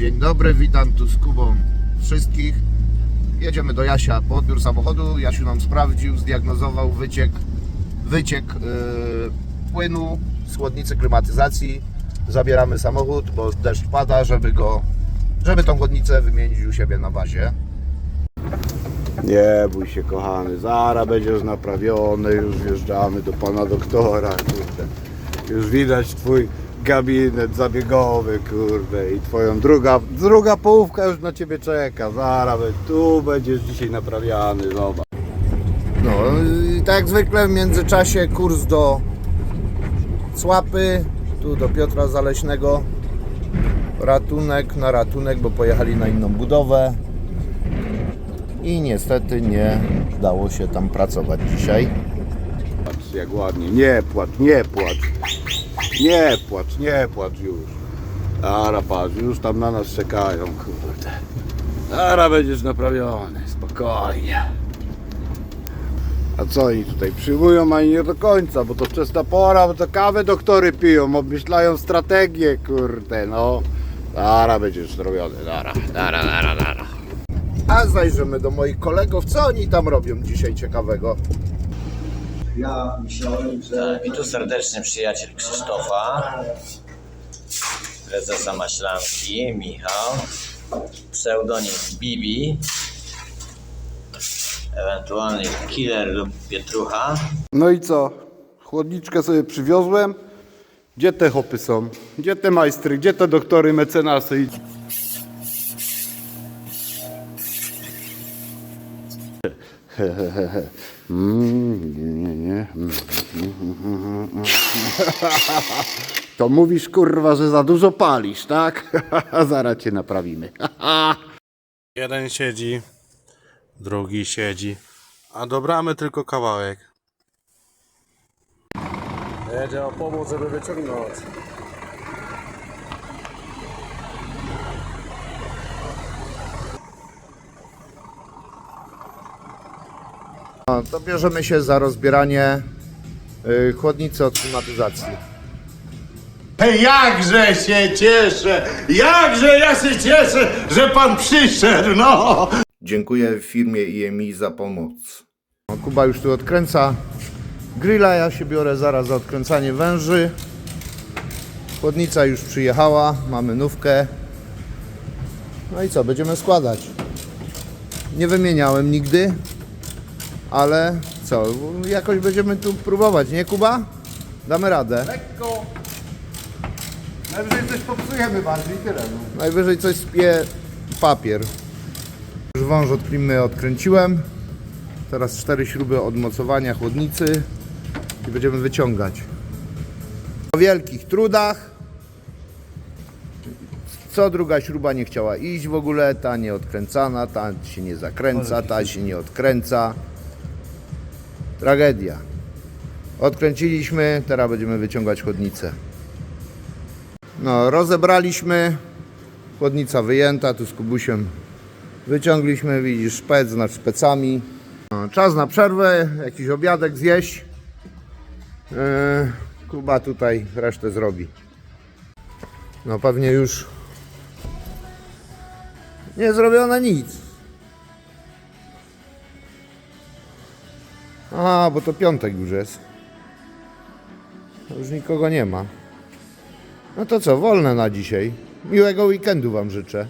Dzień dobry, witam tu z Kubą wszystkich. Jedziemy do Jasia po odbiór samochodu. Jasiu nam sprawdził, zdiagnozował wyciek, wyciek yy, płynu z chłodnicy klimatyzacji. Zabieramy samochód, bo deszcz pada, żeby go, żeby tą chłodnicę wymienić u siebie na bazie. Nie bój się kochany, zara będziesz naprawiony, już wjeżdżamy do pana doktora. Już widać twój gabinet zabiegowy, kurde, i twoją druga, druga połówka już na ciebie czeka, zara, be- tu będziesz dzisiaj naprawiany, zobacz. No i tak zwykle w międzyczasie kurs do Słapy, tu do Piotra Zaleśnego. Ratunek na ratunek, bo pojechali na inną budowę. I niestety nie dało się tam pracować dzisiaj. Jak ładnie, nie płacz, nie płacz, nie płacz, nie płacz już. Zara, patrz, już tam na nas czekają, kurde. Zara będziesz naprawiony, spokojnie. A co oni tutaj przyjmują, a nie do końca, bo to wczesna pora, bo to kawę doktory piją, obmyślają strategię, kurde, no. Zara będziesz zrobiony, zara, zara, zara, zara. A zajrzymy do moich kolegów, co oni tam robią dzisiaj ciekawego. Ja myślałem, że Tak, I tu serdeczny przyjaciel Krzysztofa, prezesa Maślanki, Michał, pseudonim Bibi, ewentualnie Killer lub Pietrucha. No i co? Chłodniczkę sobie przywiozłem. Gdzie te hopy są? Gdzie te majstry? Gdzie te doktory, mecenasy? Mm. To mówisz kurwa, że za dużo palisz, tak? Zaraz cię naprawimy. Jeden siedzi, drugi siedzi, a do bramy tylko kawałek. Jedzie o pomoc, żeby wyciągnąć. No, to bierzemy się za rozbieranie y, chłodnicy od klimatyzacji. Jakże się cieszę, jakże ja się cieszę, że pan przyszedł, no! Dziękuję firmie IMI za pomoc. No, Kuba już tu odkręca grilla, ja się biorę zaraz za odkręcanie węży. Chłodnica już przyjechała, mamy nówkę. No i co, będziemy składać. Nie wymieniałem nigdy, ale co, jakoś będziemy tu próbować, nie Kuba? Damy radę. Lekko. Najwyżej coś popsujemy bardziej tyle. No. Najwyżej coś spie papier. Już wąż od klimy odkręciłem. Teraz cztery śruby od mocowania chłodnicy i będziemy wyciągać. Po wielkich trudach. Co druga śruba nie chciała iść w ogóle, ta nie odkręcana, ta się nie zakręca, ta się nie odkręca. Tragedia. Odkręciliśmy, teraz będziemy wyciągać chłodnicę. No, rozebraliśmy. Chłodnica wyjęta, tu z Kubusiem wyciągliśmy, widzisz, szpec nad szpecami. No, czas na przerwę, jakiś obiadek zjeść. Yy, Kuba tutaj resztę zrobi. No pewnie już nie zrobione nic. A, bo to piątek już jest. Już nikogo nie ma. No to co, wolne na dzisiaj. Miłego weekendu Wam życzę.